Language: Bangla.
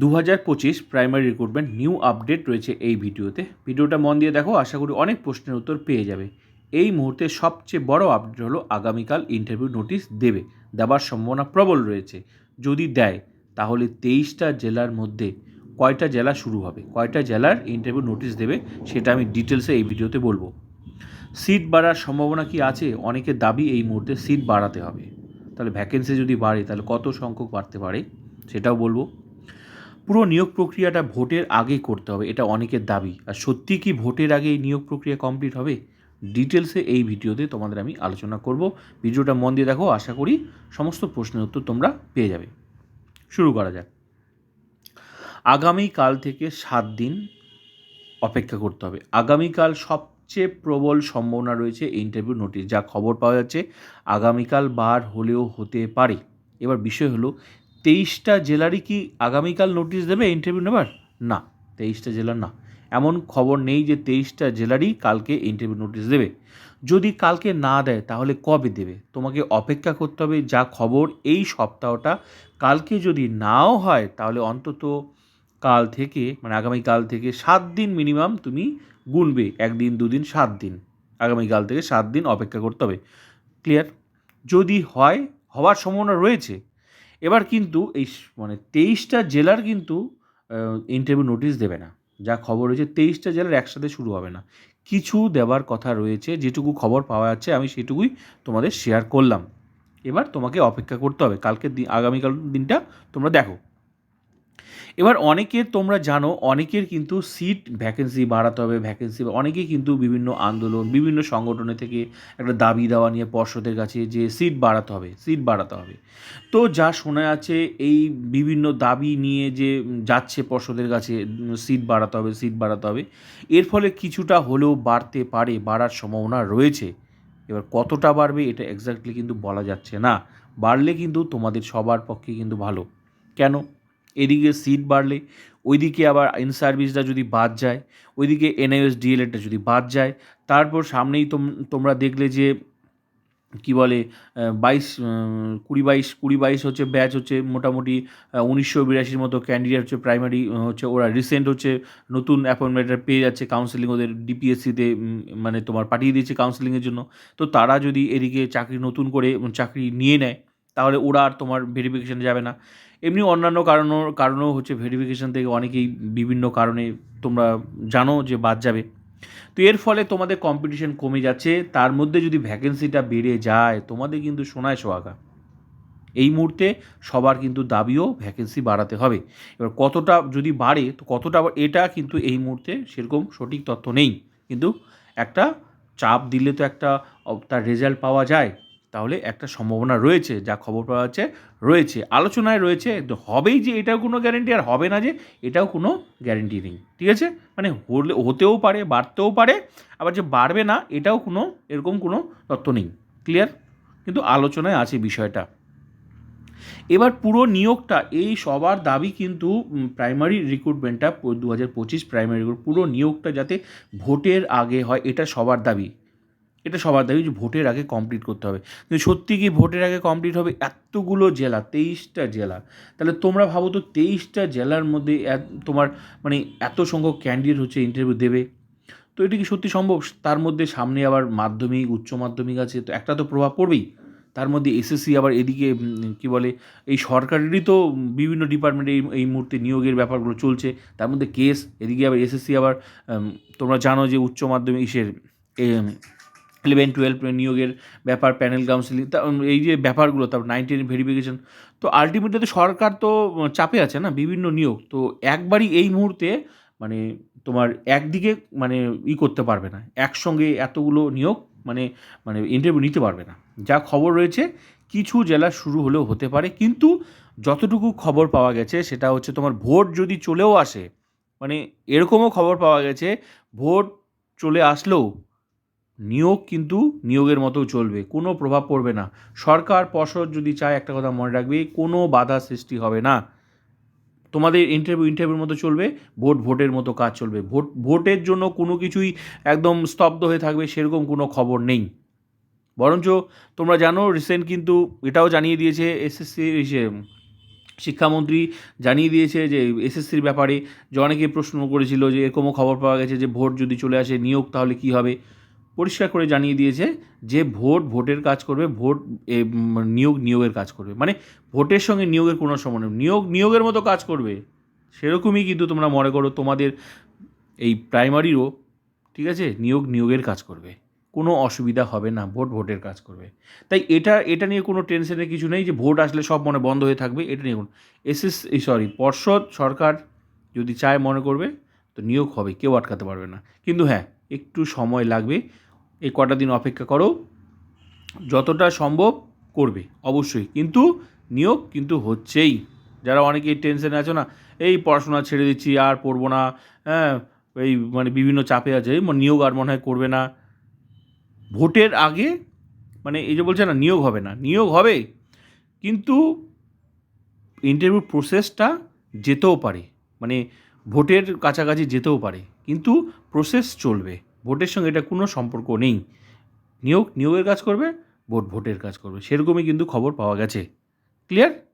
দু হাজার পঁচিশ প্রাইমারি রিক্রুটমেন্ট নিউ আপডেট রয়েছে এই ভিডিওতে। ভিডিওটা মন দিয়ে দেখো, আশা করি অনেক প্রশ্নের উত্তর পেয়ে যাবে। এই মুহূর্তে সবচেয়ে বড় আপডেট হলো আগামীকাল ইন্টারভিউ নোটিশ দেবে। দেওয়ার সম্ভাবনা প্রবল রয়েছে। যদি দেয়, তাহলে তেইশটা জেলার মধ্যে কয়টা জেলা শুরু হবে? কয়টা জেলার ইন্টারভিউ নোটিশ দেবে? সেটা আমি ডিটেলসে এই ভিডিওতে বলব। সিট বাড়ার সম্ভাবনা কি আছে? অনেকের দাবি এই মুহূর্তে সিট বাড়াতে হবে। তাহলে ভ্যাকেন্সি যদি বাড়ে, তাহলে কত সংখ্যক বাড়তে পারে? সেটাও বলব। পুরো নিয়োগ প্রক্রিয়াটা ভোটের আগেই করতে হবে, এটা অনেকের দাবি। আর সত্যি কি ভোটের আগে এই নিয়োগ প্রক্রিয়া কমপ্লিট হবে? ডিটেলসে এই ভিডিওতে তোমাদের আমি আলোচনা করব। ভিডিওটা মন দিয়ে দেখো, আশা করি সমস্ত প্রশ্নের উত্তর তোমরা পেয়ে যাবে। শুরু করা যাক। আগামীকাল থেকে সাত দিন অপেক্ষা করতে হবে। আগামীকাল সবচেয়ে প্রবল সম্ভাবনা রয়েছে ইন্টারভিউ নোটিশ যা খবর পাওয়া যাচ্ছে, আগামীকাল বার হলেও হতে পারে। এবার বিষয় হলো তেইশটা জেলারই কি আগামীকাল নোটিশ দেবে ইন্টারভিউ নেবার? না, তেইশটা জেলার না। এমন খবর নেই যে তেইশটা জেলারই কালকে ইন্টারভিউ নোটিশ দেবে। যদি কালকে না দেয়, তাহলে কবে দেবে? তোমাকে অপেক্ষা করতে হবে যা খবর এই সপ্তাহটা। কালকে যদি নাও হয়, তাহলে অন্তত কাল থেকে মানে আগামীকাল থেকে সাত দিন মিনিমাম তুমি গুনবে। একদিন, দুদিন, সাত দিন। আগামীকাল থেকে সাত দিন অপেক্ষা করতে হবে। ক্লিয়ার যদি হয়, হওয়ার সম্ভাবনা রয়েছে এবার কিন্তু এই মানে তেইশটা জেলার কিন্তু ইন্টারভিউ নোটিশ দেবে না। যা খবর রয়েছে, তেইশটা জেলার একসাথে শুরু হবে না। কিছু দেওয়ার কথা রয়েছে, যেটুকু খবর পাওয়া যাচ্ছে, আমি সেটুকুই তোমাদের শেয়ার করলাম। এবার তোমাকে অপেক্ষা করতে হবে। কালকে আগামীকাল দিনটা তোমরা দেখো। এবার অনেকের তোমরা জানো, অনেকের কিন্তু সিট ভ্যাকেন্সি বাড়াতে হবে ভ্যাকেন্সি অনেকেই কিন্তু বিভিন্ন আন্দোলন, বিভিন্ন সংগঠনে থেকে একটা দাবি দেওয়া নিয়ে পর্ষদের কাছে যে সিট বাড়াতে হবে সিট বাড়াতে হবে। তো যা শোনা যাচ্ছে, এই বিভিন্ন দাবি নিয়ে যে যাচ্ছে পর্ষদের কাছে সিট বাড়াতে হবে সিট বাড়াতে হবে, এর ফলে কিছুটা হলেও বাড়তে পারে, বাড়ার সম্ভাবনা রয়েছে। এবার কতটা বাড়বে এটা এক্স্যাক্টলি কিন্তু বলা যাচ্ছে না। বাড়লে কিন্তু তোমাদের সবার পক্ষে কিন্তু ভালো। কেন? এদিকে সিট বাড়লে, ওইদিকে আবার ইন সার্ভিসটা যদি বাদ যায়, ওইদিকে এনআইএস ডিএলএডটা যদি বাদ যায়, তারপর সামনেই তোম, তোমরা দেখলে যে, কি বলে বাইশ কুড়ি বাইশ কুড়ি বাইশ হচ্ছে ব্যাচ হচ্ছে মোটামুটি উনিশশো বিরাশির মতো ক্যান্ডিডেট হচ্ছে প্রাইমারি হচ্ছে ওরা রিসেন্ট হচ্ছে নতুন অ্যাপয়েন্টমেন্ট পেয়ে যাচ্ছে কাউন্সেলিং ওদের ডিপিএসসিতে মানে তোমার পাঠিয়ে দিয়েছে কাউন্সেলিংয়ের জন্য। তো তারা যদি এদিকে চাকরি নতুন করে, চাকরি নিয়ে নেয় তাহলে ওরা আর তোমার ভেরিফিকেশানে যাবে না। এমনি অন্যান্য কারণও, কারণেও হচ্ছে ভেরিফিকেশান থেকে অনেকেই বিভিন্ন কারণে তোমরা জানো যে বাদ যাবে। তো এর ফলে তোমাদের কম্পিটিশন কমে যাচ্ছে, তার মধ্যে যদি ভ্যাকেন্সিটা বেড়ে যায়, তোমাদের কিন্তু সোনায় সোহাগা। এই মুহূর্তে সবার কিন্তু দাবিও ভ্যাকেন্সি বাড়াতে হবে। এবার কতটা যদি বাড়ে, তো কতটা এটা কিন্তু এই মুহূর্তে সেরকম সঠিক তথ্য নেই। কিন্তু একটা চাপ দিলে তো একটা, তার রেজাল্ট পাওয়া যায়। তাহলে একটা সম্ভাবনা রয়েছে, যা খবর পাওয়া যাচ্ছে, রয়েছে। আলোচনায় রয়েছে হবেই যে এটাও কোনো গ্যারেন্টি আর হবে না যে এটাও কোনো গ্যারেন্টি নেই। ঠিক আছে? মানে হলে, হতেও পারে, বাড়তেও পারে, আবার যে বাড়বে না, এটাও কোনো, এরকম কোনো তথ্য নেই। ক্লিয়ার কিন্তু আলোচনায় আছে বিষয়টা। এবার পুরো নিয়োগটা, এই সবার দাবি কিন্তু প্রাইমারি রিক্রুটমেন্টটা দু হাজার পঁচিশ প্রাইমারি পুরো নিয়োগটা যাতে ভোটের আগে হয়, এটা সবার দাবি। এটা সবার দাবি যে ভোটের আগে কমপ্লিট করতে হবে। কিন্তু সত্যি কি ভোটের আগে কমপ্লিট হবে? এতগুলো জেলা, তেইশটা জেলা। তাহলে তোমরা ভাবো তো তেইশটা জেলার মধ্যে তোমার মানে এত সংখ্যক ক্যান্ডিডেট হচ্ছে ইন্টারভিউ দেবে। তো এটা কি সত্যি সম্ভব? তার মধ্যে সামনে আবার মাধ্যমিক, উচ্চ মাধ্যমিক আছে, তো একটা তো প্রভাব পড়বেই। তার মধ্যে এসএসসি আবার এদিকে কি বলে, এই সরকারেরই তো বিভিন্ন ডিপার্টমেন্টে এই এই মুহূর্তে নিয়োগের ব্যাপারগুলো চলছে। তার মধ্যে কেস এদিকে আবার এসএসসি আবার তোমরা জানো যে উচ্চ মাধ্যমিক ইসের ইলেভেন টুয়েলভ নিয়োগের ব্যাপার প্যানেল কাউন্সিলিং এই যে ব্যাপারগুলো, তারপর নাইনটিন ভেরিফিকেশন তো আলটিমেটলি তো সরকার তো চাপে আছে না বিভিন্ন নিয়োগ, তো একবারই এই মুহূর্তে মানে তোমার একদিকে মানে ই করতে পারবে না, একসঙ্গে এতগুলো নিয়োগ মানে মানে ইন্টারভিউ নিতে পারবে না। যা খবর রয়েছে, কিছু জেলা শুরু হলেও হতে পারে, কিন্তু যতটুকু খবর পাওয়া গেছে, সেটা হচ্ছে তোমার ভোট যদি চলেও আসে মানে এরকমও খবর পাওয়া গেছে, ভোট চলে আসলেও নিয়োগ কিন্তু নিয়োগের মতো চলবে, কোনো প্রভাব পড়বে না। সরকার পর্ষদ যদি চায়, একটা কথা মনে রাখবে, কোনো বাধা সৃষ্টি হবে না। তোমাদের ইন্টারভিউ ইন্টারভিউর মতো চলবে, ভোট, ভোটের মতো কাজ চলবে। ভোট, ভোটের জন্য কোনো কিছুই একদম স্তব্ধ হয়ে থাকবে, সেরকম কোনো খবর নেই। বরঞ্চ তোমরা জানো রিসেন্ট কিন্তু এটাও জানিয়ে দিয়েছে এসএসসি শিক্ষামন্ত্রী জানিয়ে দিয়েছে যে এসএসসির ব্যাপারে, যে অনেকে প্রশ্ন করেছিল যে এরকমও খবর পাওয়া গেছে যে ভোট যদি চলে আসে, নিয়োগ তাহলে কী হবে? পরিষ্কার করে জানিয়ে দিয়েছে যে ভোট ভোটের কাজ করবে, ভোট নিয়োগ নিয়োগের কাজ করবে। মানে ভোটের সঙ্গে নিয়োগের কোনো নেই। নিয়োগ নিয়োগের মতো কাজ করবে। সেরকমই কিন্তু তোমরা মনে করো তোমাদের এই প্রাইমারিরও, ঠিক আছে, নিয়োগ নিয়োগের কাজ করবে। কোনো অসুবিধা হবে না, ভোট ভোটের কাজ করবে। তাই এটা এটা নিয়ে কোনো টেনশনের কিছু নেই যে ভোট আসলে সব মনে বন্ধ হয়ে থাকবে, এটা নিয়ে কোনো এসএস সরি, পর্ষদ সরকার যদি চায় মনে করবে, তো নিয়োগ হবে, কেউ আটকাতে পারবে না। কিন্তু হ্যাঁ একটু সময় লাগবে। এই কটা দিন অপেক্ষা করো। যতটা সম্ভব করবে, অবশ্যই। কিন্তু নিয়োগ কিন্তু হচ্ছেই। যারা অনেকেই টেনশনে আছো না, এই পড়াশোনা ছেড়ে দিচ্ছি, আর পড়ব না হ্যাঁ এই মানে বিভিন্ন চাপে আছে নিয়োগ আর মনে হয় করবে না। ভোটের আগে মানে এই যে বলছে না, নিয়োগ হবে না। নিয়োগ হবে, কিন্তু ইন্টারভিউ প্রসেসটা যেতেও পারে। মানে ভোটের কাছাকাছি যেতেও পারে, কিন্তু প্রসেস চলবে। ভোটের সঙ্গে এটা কোনো সম্পর্ক নেই। নিয়োগ, নিয়োগের কাজ করবে, ভোট, ভোটের কাজ করবে। সেরকমই কিন্তু খবর পাওয়া গেছে। ক্লিয়ার